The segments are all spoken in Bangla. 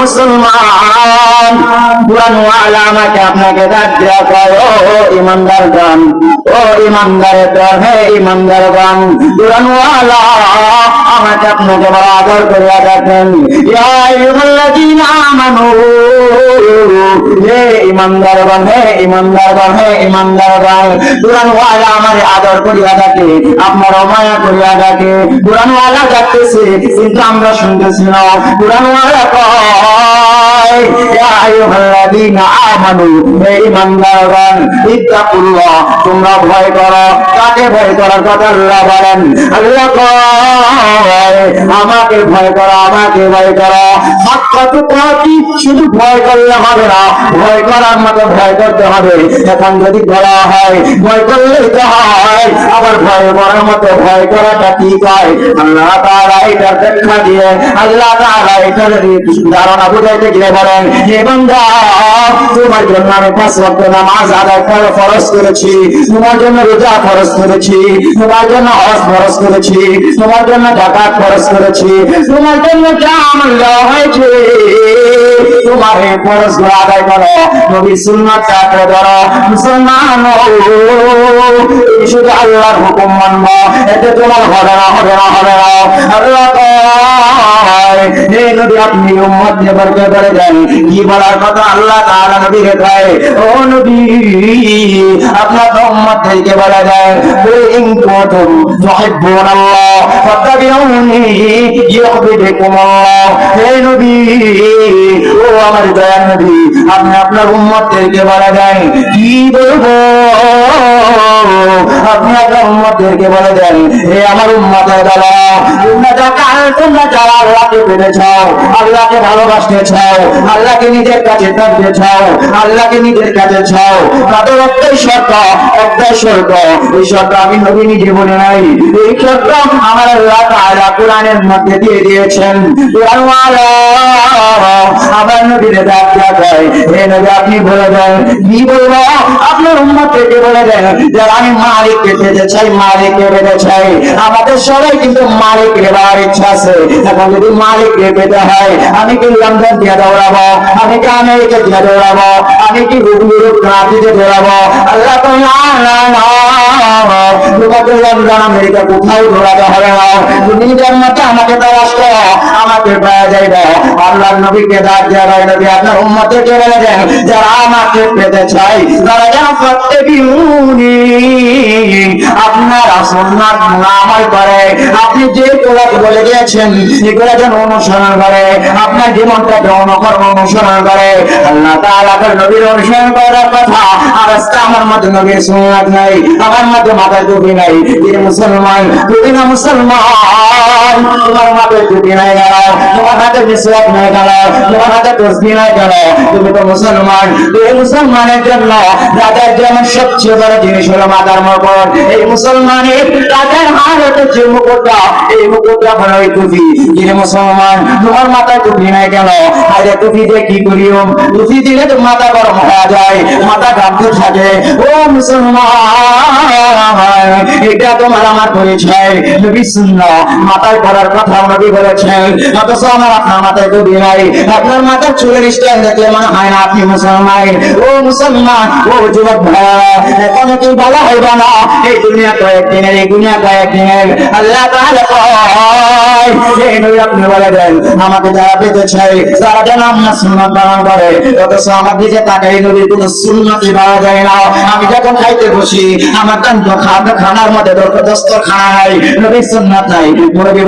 মুসলমান। ওয়ালা আমাকে আপনাকে কয়, ও ইমানদার গান ও ইমানদার হে ইমানদার গান ওয়ালা আমাকে আপনাকে বড় আদর করিয়া ডাকেন। ইয়া হে ইমানদার গান হে ইমানদার গান হে ইমানদার গান ওয়ালা আমারে আদর করিয়া আপনার করিয়া ওয়ালা ডাকতেছে, কিন্তু আমরা শুনতেছি না। ওয়ালা কয় তোমরা ভয় করো। কাকে ভয় করার কথা আল্লাহ বলেন? আমাকে ভয় করো, আমাকে ভয় করো। শুধু ভয় করলে হবে না, ভয় করার মতো ভয় করতে হবে। এখন যদি বলা হয়, ভয় করলেই তো হয়, আবার ভয় করার মতো ভয় করাটা কি হয় আল্লাহ তাআলা এটার দিয়ে, আল্লাহ তাআলা এটার বুঝাইতে গিয়ে বলেন, হে বান্দা, তোমার জন্য আমি পাঁচ ওয়াক্ত নামাজ আদায় করে ফরজ করেছি, তোমার জন্য রোজা ফরজ করেছি, তোমার জন্য হজ ফরজ করেছি, তোমার জন্য জাকাত ফরজ করেছি, তোমার জন্য হয়েছে, তোমার এই ফরজ আদায় করো, নবী সুন্নাত চাকরে ধরো, মুসলমান শুধু আল্লাহর হুকুম মানবো, এতে তোমার হবে না হবে না হবে না, আল্লাহ হে আপনি উম্মত নেবারকে করে দেন কি বলার কথা আল্লাহ তাআলা নবীকে কয়, ও নবী, আপনার উম্মত থেকে বলা যায় কুল ইন কুনতুম তুহিব্বুনাল্লাহ, ফাত্তাবিউনি ইউহিব্বুকুমুল্লাহ হে নবী, ও আমার নবী, আপনি আপনার বলা যায়, কি বলব? আপনি আপনার উম্মতদেরকে বলে দেন, হে আমার উম্মতের তোমরা যা আল্লাহকে চাও আল্লাহকে ভালোবাসতে চাও, আল্লাহকে নিজের কাছে টানতে চাও, আল্লাহকে নিজের কাছে চাও, তাদের এই আমি নবী নিজে বলে নাই, এই আমার আল্লাহ কোরআনের মধ্যে দিয়ে দিয়েছেন। আমার নবীরে হে নবী, আপনি বলে দেন, কি বলব? আপনার থেকে বলে দেন যে আমি মালিককে পেতে চাই, মালিককে পেতে চাই। আমাদের সবাই কিন্তু মালিক রেবার ইচ্ছা আছে। এখন যদি মালিককে পেতে হয়, আমি কি লন্ডন দিয়ে দৌড়াবো? আমি কি দিয়ে দৌড়াবো? আল্লাহ আপনি যে বলে দিয়েছেন এগুলো যেন অনুসরণ করে, আপনার জীবনটাকে অনুকরণ অনুসরণ করে আল্লাহ নবীর অনুসরণ করার কথা, আর আমার মধ্যে নবীর সুন্নাত নাই, আমার মধ্যে মাথায় টুপি নাই তিনি মুসলমান তুমি না মুসলমান। তোমার মাথায় টুপি নাই গেল তোমার হাতে মিসওয়াক নাই গেল তোমার হাতে তসবিহ নাই গেল তুমি তো মুসলমান এই মুসলমানের জন্য রাজার যেমন সবচেয়ে বড় জিনিস হলো মাথার মকর এই হচ্ছে মুকুটটা, এই মুকুটটা হলো এই টুপি। যিনি মুসলমান, তোমার মাথায় টুপি নাই কেন? আরে টুপি দিয়ে কি টুপি দিলে তো মাথা গরম হয়ে যায়, মাথা ঘামতে থাকে। ও মুসলমান! এটা তোমার আমার পরিচয়। নবী সুন্নাহ, মাথায় পড়ার কথা নবী বলেছেন। অথচ আমার আপনার মাথায় টুপি নাই। আপনার মাথার চুলের স্টাইল দেখলে মনে হয় না আপনি মুসলমান। ও মুসলমান, ও যুবক ভাইয়া এখন কি হইবা না? এই দুনিয়া কয়েকদিনের এই দুনিয়া কয়েকদিনের আল্লাহ আমি যখন খাইতে বসি, আমার কান্ত খানার মধ্যে খানাই নবীর সুন্নত নাই।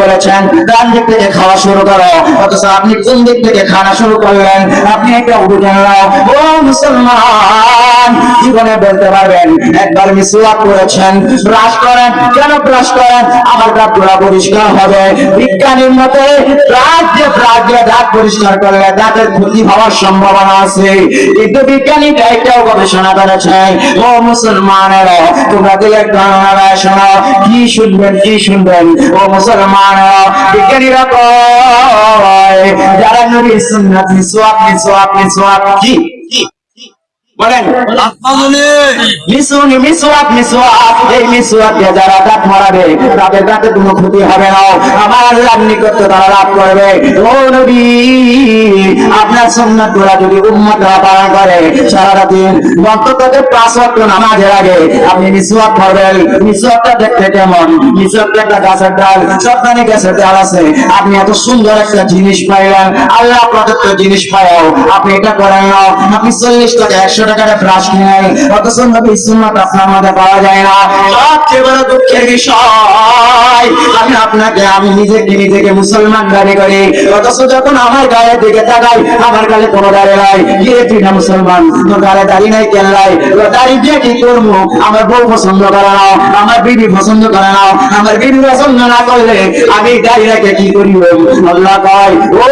বলেছেন, ডান দিক থেকে খাওয়া শুরু করো, অথচ আপনি কোন দিক থেকে খানা শুরু করলেন? আপনি একটা নাও ও মুসলমান, জীবনে বলতে পারবেন, একবার করেছেন, ব্রাশ করেন, কেন ব্রাশ করেন? আমার দাঁতগুলা পরিষ্কার হবে। বিজ্ঞানীর মতে ব্রাশ দিয়ে দাঁত পরিষ্কার করলে দাঁতের ক্ষতি হওয়ার সম্ভাবনা আছে। কিন্তু বিজ্ঞানীরা এটাও গবেষণা করেছেন, ও মুসলমানেরা, তোমরা দিলে গণনা শোনো কি শুনবেন কি শুনবেন ও মুসলমানেরা বিজ্ঞানীরা কয়, যারা নবীর সুন্নাত, মিসওয়াক মিসওয়াক মিসওয়াক কি কি? বলেন মিসুনি মিসওয়াক মিসওয়াক এই মিসওয়াক দিয়ে যারা দাঁত মারাবে তাদের দাঁতে কোনো ক্ষতি হবে না। আমার আল্লাহর নিকট তারা লাভ করবে। ও নবী আপনার সুন্নাতগুলা যদি উম্মতরা পালন করে পাঁচ ওয়াক্ত নামাজের আগে আপনি মিসওয়াক করবেন মিসওয়াকটা দেখতে কেমন? মিসওয়াকটা একটা গাছের ডাল গাছের ডাল আছে। আপনি এত সুন্দর একটা জিনিস পাইলেন। আল্লাহ প্রদত্ত জিনিস পাইও আপনি এটা করেন আপনি চল্লিশ টাকা একশো মধ্যে পাওয়া যায় না। আমার নাই। নাই নাই? কি করব? বউ পছন্দ করে নাও, আমার বিবি পছন্দ করে নাও। আমার বিবি পছন্দ না করলে আমি দাঁড়িয়ে রেখে কি করি ও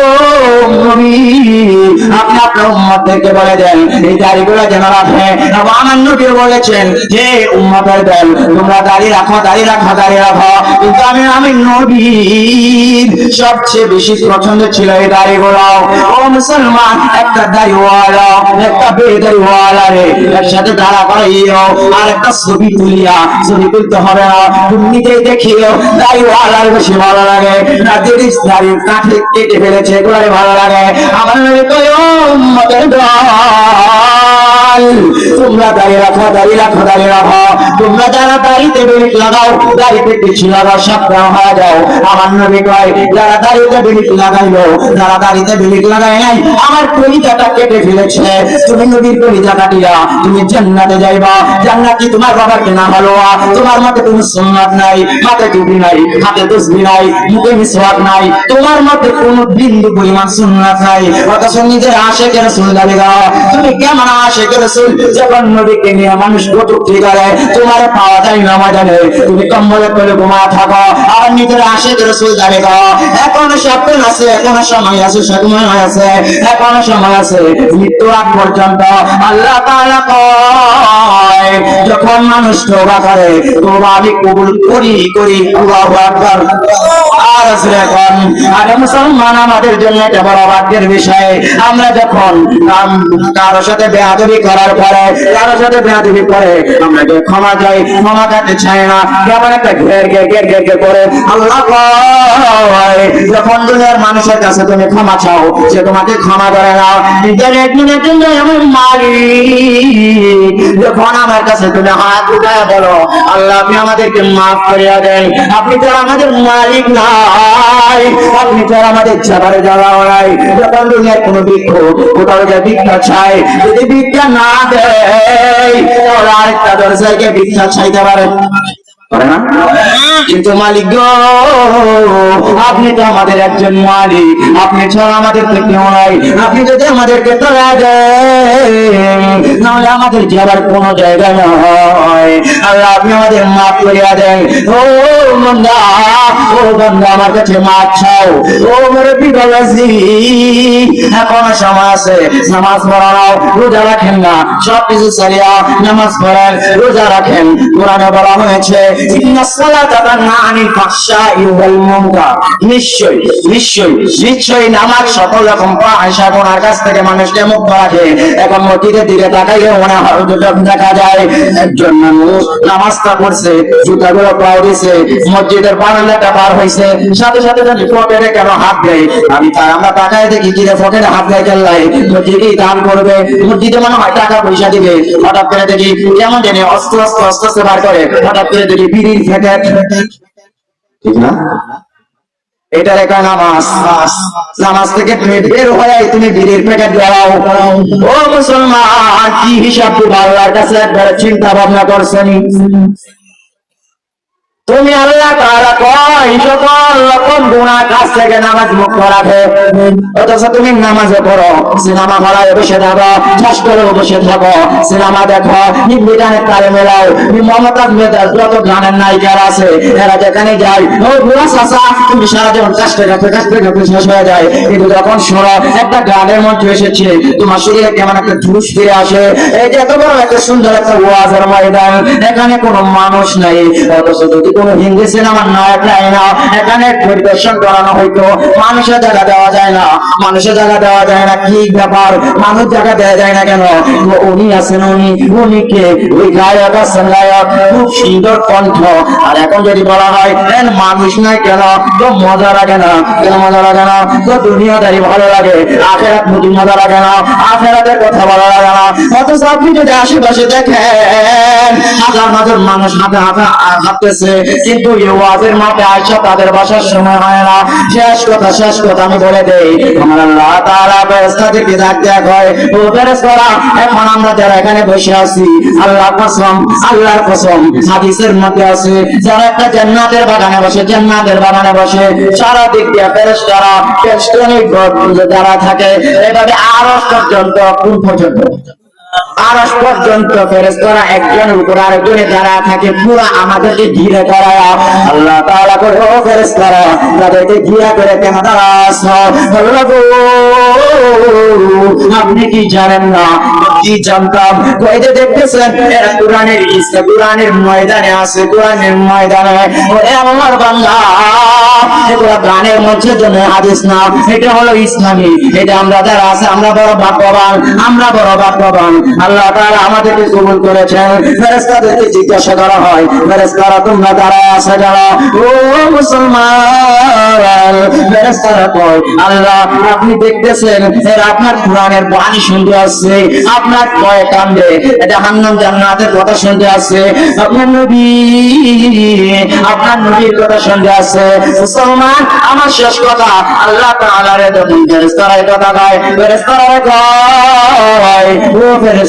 আপনি আপনার বলে দেন, এই দাড়িগুলো যেন রাখে আমার নবী বলেছেন যে, উম্মতের দেন তোমরা দাড়ি রাখো দাড়ি রাখো দাড়ি রাখো। কিন্তু আমি আমি নবীর সবচেয়ে বেশি পছন্দ ছিল এই দাড়িগুলো। ও মুসলমান, একটা দাড়িওয়ালা, একটা বেদাড়িওয়ালা রে, একসাথে দাঁড়া করাইও, আর একটা ছবি তুলিয়া, ছবি তুলতে হবে না। তুমি নিজেই দেখিও, দাড়িওয়ালার বেশি ভালো লাগে। না দিদিস দাড়ি কাঠে কেটে ফেলেছে এগুলো ভালো লাগে। আমার নবী কয় উম্মতের দল। তোমরা দাঁড়িয়ে রাখো দাঁড়িয়ে রাখো দাঁড়িয়ে রাখো। তোমরা যারা দাড়িতে বেরিক লাগাও দাড়িতে কিছু লাগাও সাবধান হয়ে যাও। আমার নবী কয়, যারা দাড়িতে বেরিক লাগাইলো, যারা দাড়িতে বেরিক লাগাই নাই, আমার কলিজাটা কেটে ফেলেছে। তুমি নবীর কলিজা কাটিয়া তুমি জান্নাতে যাইবা। জান্নাতি তোমার বাবার কেনা হলো তোমার মতে তুমি সুন্নাত নাই হাতে টুপি নাই হাতে তসবি নাই, মুখে মিসওয়াক নাই, তোমার মতে কোনো বিন্দু পরিমাণ সুন্নাত নাই। অথচ নিজের আশেকের দাবি তুমি কেমন আশেকের রাসূল তোমার পাওয়া যায় না তুমি কম্বলে করে ঘুমা থাকো আর নিজের আশেকের রাসূল করো এখনও স্বপ্ন আছে, এখনও সময় আছে সময় আছে, এখনও সময় আছে মৃত্যুর আগ পর্যন্ত আল্লাহ যখন মানুষ তওবা করে, তওবা আমি কবুল করি করি আর আছে এখন, আরে মুসলমান, আমাদের জন্য এটা বড় ভাগ্যের বিষয়। আমরা যখন কারোর সাথে করার পরে কারোর সাথে করে, আমরা ক্ষমা চাই ক্ষমা চাই না, কেমন একটা ঘের ঘের করে আল্লাহ যখন দুনিয়ার মানুষের কাছে তুমি ক্ষমা চাও, সে তোমাকে ক্ষমা করে না নিজের এক মিনিটের জন্য যখন আমার কাছে তুমি হাত উঠায় বলো, আল্লাহ, আপনি আমাদেরকে মাফ করিয়া দেন। আপনি তো আমাদের মালিক নাই। আপনি তো আমাদের চাপারে যাওয়া নাই। যখন দুনিয়ার কোনো বৃক্ষ কোথাও যে ভিক্ষা চাই যদি ভিক্ষা না দেয়, তাহলে আরেকটা দরজায় গিয়ে ভিক্ষা চাইতে পারে। কিন্তু মালিক গো, আপনি তো আমাদের একজন মালিক। আপনি ছাড়া আমাদের তো কেউ নাই। আপনি যদি আমাদেরকে তোলা দেন নাহলে আমাদের যাবার কোনো জায়গা নয়। আল্লাহ, আপনি আমাদের মাফ করিয়া দেন। ও বন্ধা ও বন্ধা আমার কাছে মাফ চাও। ও মোরে বিবাসী এখনও সময় আছে, নামাজ পড়াও রোজা রাখেন না। সব কিছু ছাড়িয়া নামাজ পড়েন, রোজা রাখেন। কোরআনে বলা হয়েছে মসজিদের পার সাথে সাথে কেন হাত দেয়? আমি তার আমরা তাকায় দেখি কিরে পকেটে হাত দেয় মসজিদেই দান করবে, মসজিদে মনে হয় টাকা পয়সা দিবে। হঠাৎ করে দেখি কেমন জানি অস্ত অস্ত অস্ত অস্ত বার করে। হঠাৎ করে দেখি বিড়ির প্যাকেট ঠিক না? এটা একটা নামাজ। নামাজ থেকে বের হয়ে তুমি বিড়ির প্যাকেট দাও ও মুসলমান, কি হিসাব তুমি আল্লাহর কাছে একবার চিন্তা ভাবনা করছেন তুমি আল্লাহ তাআলা কয়, সকল রকম গুনাহ কাজ থেকে নামাজ মুক্ত রাখে অথচ তুমি নামাজে পড়ো, সিনেমা হলায় বসে থাকো, চাষ করে বসে থাকো, সিনেমা দেখো তালে মেলাও। মমতাজ যত গানের নায়িকার আছে, এরা যেখানে যায়, ও বুড়া তুমি সারা জীবন কাজতে শেষ হয়ে যায়। কিন্তু যখন একটা গানের মঞ্চ এসেছে, তোমার শরীরে কেমন একটা জুস ফিরে আসে। এই যে এত বড় একটা সুন্দর একটা ওয়াজের ময়দান, এখানে কোনো মানুষ নাই। অথচ কোন হিন্দি সিনেমার নায়ক নাই না। এখানে পরিদর্শন করানো হইতো। মানুষের জায়গা দেওয়া যায় না। মানুষের জায়গা দেওয়া যায় না। কি ব্যাপার? মানুষ জায়গা দেওয়া যায় না কেন? উনি আছেন উনি। উনি কে? ওই গায়ক আছেন গায়ক। খুব সুন্দর কণ্ঠ। আর এখন যদি বলা হয় মানুষ নয় কেন? তো মজা লাগে না। কেন মজা লাগে না? তো দুনিয়াদারি ভালো লাগে। আখেরাত নতুন মজা লাগে না। আখেরাতের কথা ভালো লাগে না। অথচ আপনি যদি আশেপাশে দেখেন, হাজার হাজার মানুষ হাতে হাতে হাঁটতেছে কিন্তু ওয়াজের মাঠে আইসা তাদের বাসার সময় হয় না। শেষ কথা শেষ কথা আমি বলে দেই। ডাক ও এখন আমরা যারা এখানে বসে আছি কসম, আল্লাহর কসম, হাদিসের মধ্যে আছে, যারা একটা জান্নাতের বাগানে বসে, জান্নাতের বাগানে বসে, সারা দিক দিয়ে ফেরেশতারা যারা থাকে, এভাবে আরও পর্যন্ত, কোন পর্যন্ত? আরস পর্যন্ত ফেরেস্তরা একজনের উপর আরেকজনে দাঁড়া থাকে, পুরো আমাদেরকে ঘিরে করায় আল্লাহ তাআলা করে ও ফেরেস্তরা তাদেরকে ঘিরে করে কেন দাঁড়াস আপনি কি জানেন না? কি জানতাম? ওই যে দেখতেছেন, এরা কোরআনের ইসলাম কোরআনের ময়দানে আছে, কোরআনের ময়দানে। ওরে আমার বাংলা এগুলো গানের মধ্যে জন্য হাদিস না, এটা হলো ইসলামী, এটা আমরা যারা আছে, আমরা বড় ভাগ্যবান, আমরা বড় ভাগ্যবান। আল্লাহ তাআলা আমাদেরকে কবুল করেছেন। ফেরেশতাদেরকে জিজ্ঞাসা করা হয়, ফেরেশতারা তোমরা যারা? ও মুসলমান। ফেরেশতারা কয়, আল্লাহ, আপনি দেখতেছেন, এর আপনার কোরআনের বাণী শুনতে আসছে, আপনার কয় জান্নাতের কথা শুনতে আসছে, আপনার নবী, আপনার নবীর কথা শুনতে আসছে। মুসলমান, আমার শেষ কথা, আল্লাহ তাআলার এই কথা কয় ফেরেশতারা কয়, ও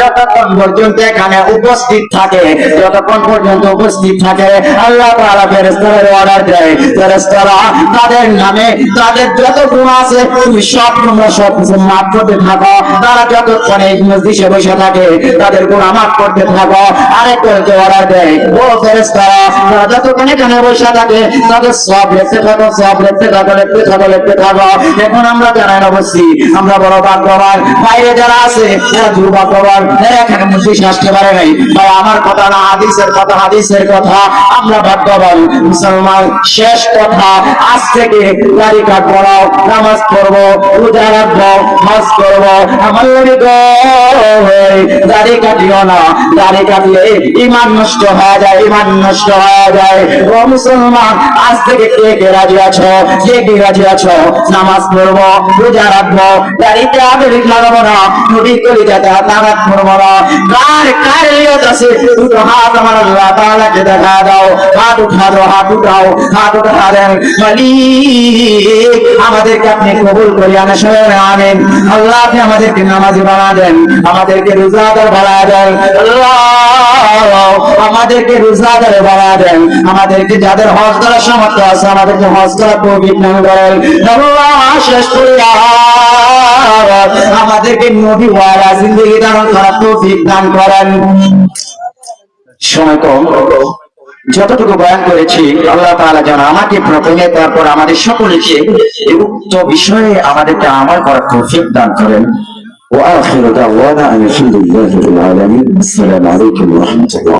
যতক্ষণ পর্যন্ত এখানে উপস্থিত থাকে, যতক্ষণ পর্যন্ত উপস্থিত থাকে, আল্লাহ অর্ডার দেয়। তাদের নামে তাদের যত গুণ আছে সব মাফ করতে থাকো। তারা বসে থাকে, তাদের গুণ মাফ করতে থাকো। অর্ডার দেয়। ও তারা যতক্ষণ এখানে বসে থাকে, তাদের সব লিখতে থাকো, সব লিখতে থাকো লিখতে থাকো লিখতে থাকো। এখন আমরা জানাই অবশ্যই, আমরা বড় ভাগ্যবান। বাইরে যারা আছে, এরা দুর্ভাগ্যবান। এখানে মসজিদ আসতে পারে নাই, ভাই, আমার কথা না, হাদিসের কথা হাদিসের কথা, আমরা ভাগ্যবান মুসলমান, শেষ কথা ইমান নষ্ট হয়ে যায় ইমান নষ্ট হয়ে যায়। মুসলমান, আজ থেকে কে রাজি আছো? কে কে রাজি আছো? নামাজ পড়ব, রোজা রাখব দাড়িতে আবেগ লাগাবো না নবী করি যাতে আমাদেরকে আপনি কবুল করি আনে সবাই আনেন আল্লাহ, আপনি আমাদেরকে নামাজি বানা দেন, আমাদেরকে রোজাদার দেন। আমাদেরকে রোজাদার দেন। আমাদেরকে যাদের হজ করার সামর্থ্য আছে, আমাদেরকে হজ করার তৌফিক দান করেন। শেষ করিয়া আমাদেরকে নবী ওয়ালা জিন্দগি দান করার তৌফিক দান করেন সময় কম যতটুকু বয়ান করেছি আল্লাহ তাআলা যেন আমাকে প্রথমে তারপর আমাদের সকলকে এই উক্ত বিষয়ে আমাদেরকে আমল করার তৌফিক দান করেন وآخر دعوانا أن الحمد لله رب العالمين السلام عليكم ورحمة الله